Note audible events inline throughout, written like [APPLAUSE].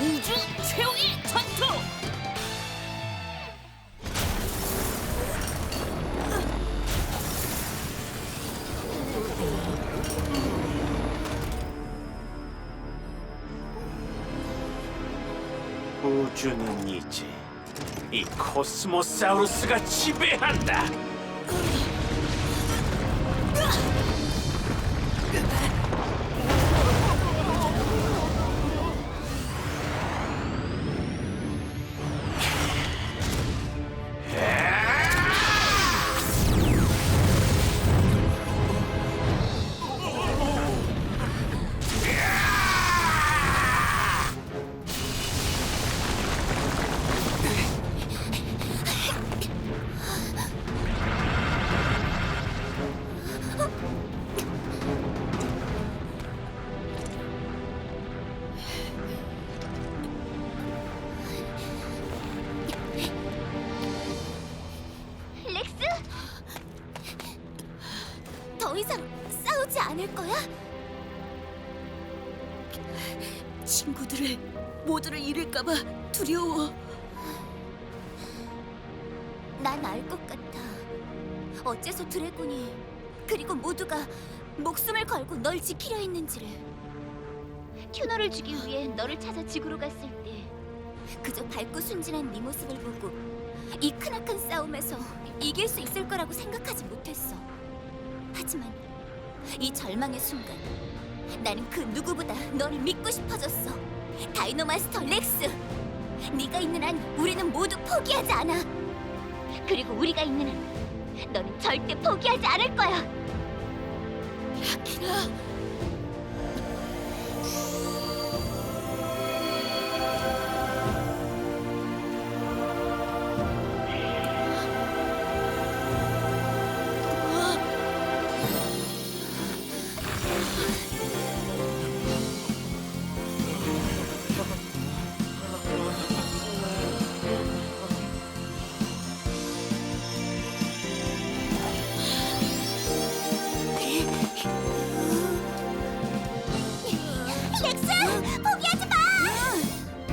우주 최후의 전투! 우주는 이제 이 코스모사우루스가 지배한다. 않을 거야? 친구들을 모두를 잃을까봐 두려워. 난 알 것 같아. 어째서 드래곤이 그리고 모두가 목숨을 걸고 널 지키려 했는지를. 큐너를 주기 위해 너를 찾아 지구로 갔을 때 그저 밝고 순진한 네 모습을 보고 이 크나큰 싸움에서 이길 수 있을 거라고 생각하지 못했어. 하지만 이 절망의 순간 나는 그 누구보다 너를 믿고 싶어졌어. 다이노마스터 렉스. 네가 있는 한 우리는 모두 포기하지 않아. 그리고 우리가 있는 한 너는 절대 포기하지 않을 거야. 키나,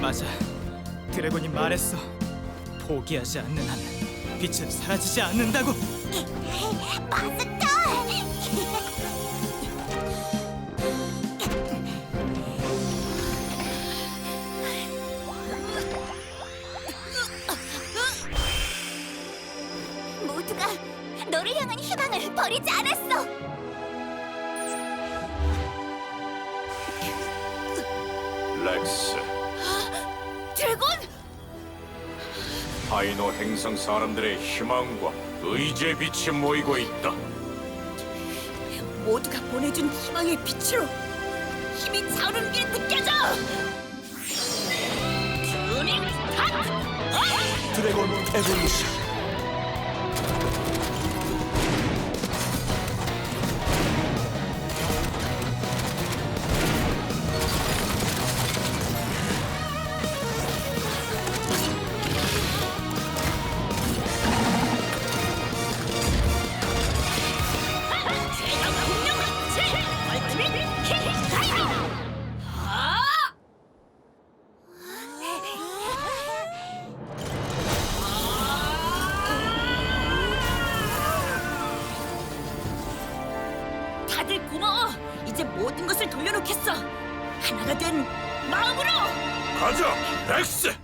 맞아. 드래곤이 말했어. 포기하지 않는 한 빛은 사라지지 않는다고. 마스터. 모두가 너를 향한 희망을 버리지 않았어. 파이노 행성 사람들의 희망과 의지의 빛이 모이고 있다. 모두가 보내준 희망의 빛으로 힘이 차오르는 게 느껴져! 스타트! 어! 드래곤 에볼루션. 이제 모든 것을 돌려놓겠어. 하나가 된 마음으로. 가자, 렉스.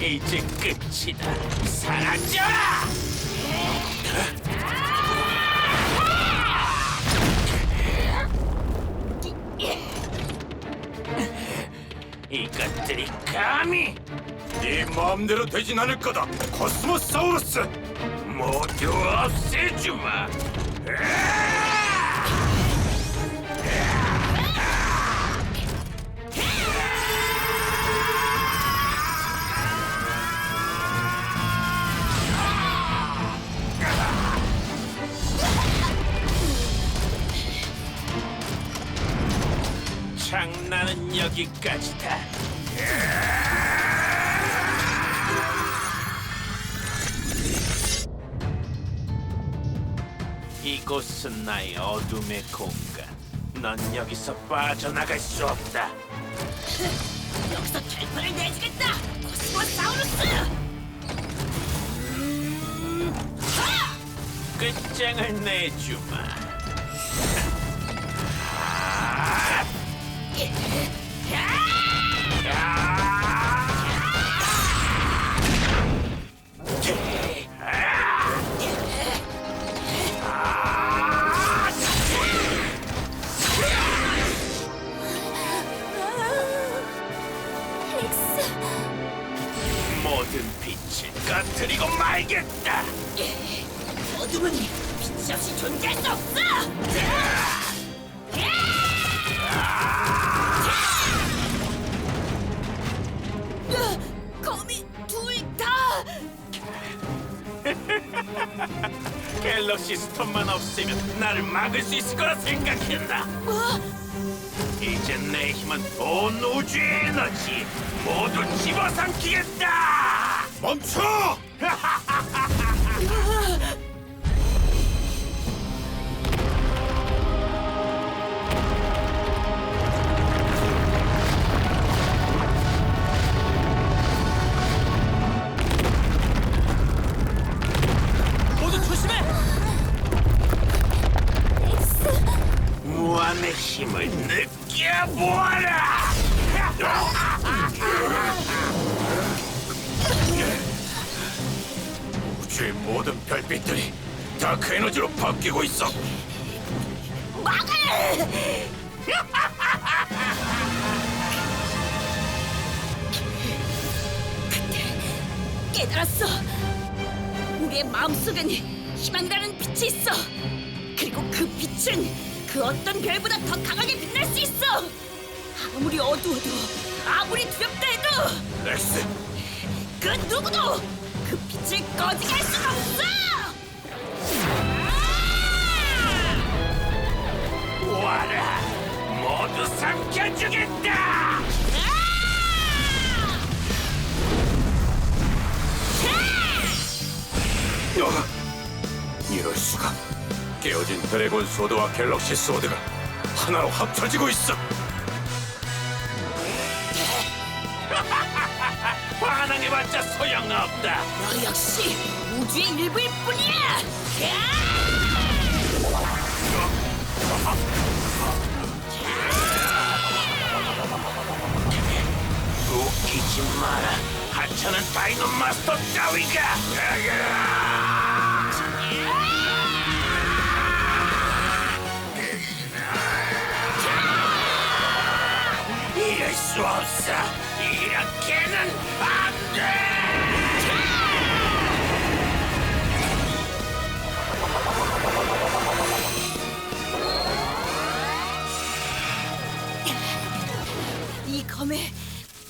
이제 끝이다. 사라져라! 이것들이 감히 네 마음대로 되진 않을 거다. 코스모사우루스 모두 없애주마. 여기까지다. 이곳은 나의 어둠의 공간. 넌 여기서 빠져나갈 수 없다. [LAUGHS] 여기서 결판을 내주겠다. 코스모사우루스. 끝장을 내주마. 렉 빛을 꺼뜨리고 말겠다. 어둠은 빛이 없이 존재할 수 없어. 거미 둘 다. 갤럭시 스톤만 없으면 나를 막을 수 있을 거라 생각했나? 뭐? 이제 내 힘은 온 우주의 에너지 모두 집어삼키겠다! 멈춰! [LAUGHS] 모든 별빛들이 다크 에너지로 바뀌고 있어. 깨달았어. 우리의 마음속엔 희망이라는 빛이 있어. 그리고 그 빛은 그 어떤 별보다 더 강하게 빛날 수 있어. 아무리 어두워도 아무리 두렵다 해도 렉스, 그 누구도 그 빛을 꺼지게 할 수가 없어. 와라! 모두 삼켜주겠다! 어, 이럴 수가. 깨어진 드래곤 소드와 갤럭시 소드가 하나로 합쳐지고 있어. 해봤자 소용없다! 너 역시 우주의 일부일 뿐이야. 웃기지 마라! 하찮은 다이노 마스터 따위가! 이럴 수 없어! 이렇게는 안 돼! 이 검에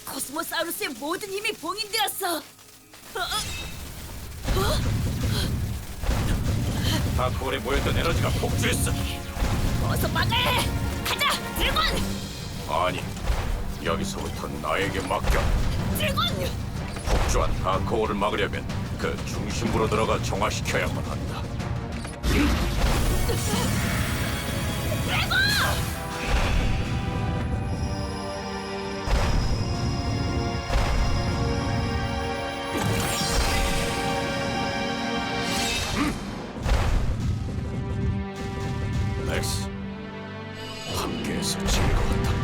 코스모사우루스의 모든 힘이 봉인되었어. 어, 어? 다크홀에 모였던 에너지가 폭주했어. 어서 막아야 해. 가자, 드래곤! 아니, 여기서부터 나에게 맡겨. 드래곤! 폭주한 다크홀을 막으려면 그 중심부로 들어가 정화시켜야만 한다. 렉스, 함께해서 즐거웠다.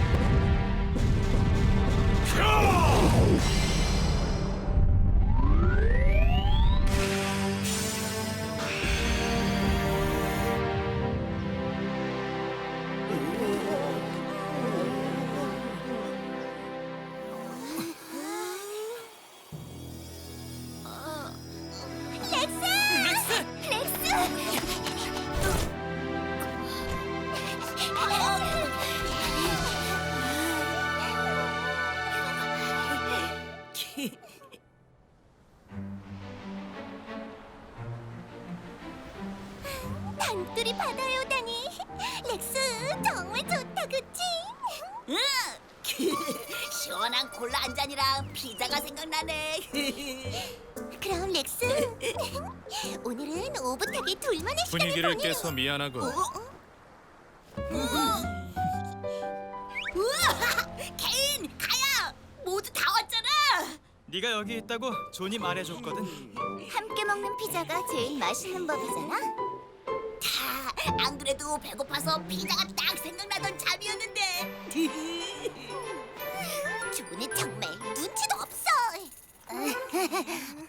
바다에 오다니 [LAUGHS] 렉스 정말 좋다 그치? 응! [LAUGHS] 시원한 콜라 한 잔이랑 피자가 생각나네. [LAUGHS] 그럼 렉스 오늘은 오붓하게 둘만의 분위기를 시간을 깨서 미안하고 우와! 케인, 가야! 모두 다 왔잖아! 네가 여기 있다고 존이 말해줬거든. 함께 먹는 피자가 제일 맛있는 법이잖아. 다, 안 그래도 배고파서 피자가 딱 생각나던 잠이었는데. [LAUGHS] 주부는 정말 눈치도 없어.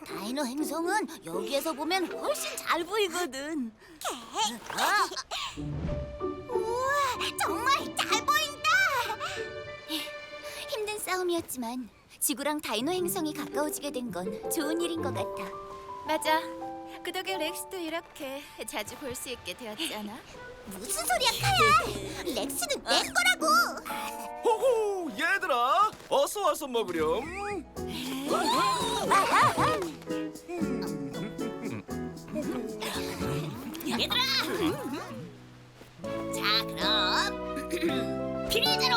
다이너 행성은 여기에서 보면 훨씬 잘 보이거든. 우와, 정말 잘 보인다. 힘든 싸움이었지만 지구랑 다이노 행성이 가까워지게 된 건 좋은 일인 것 같아. 맞아. 그 덕에 렉스도 이렇게 자주 볼 수 있게 되었잖아. [LAUGHS] 무슨 소리야, 카야? 렉스는 내 거라고. 호호 얘들아 어서 와서 먹으렴 얘들아! 자, 그럼. [CLEARS THROAT] 피리제로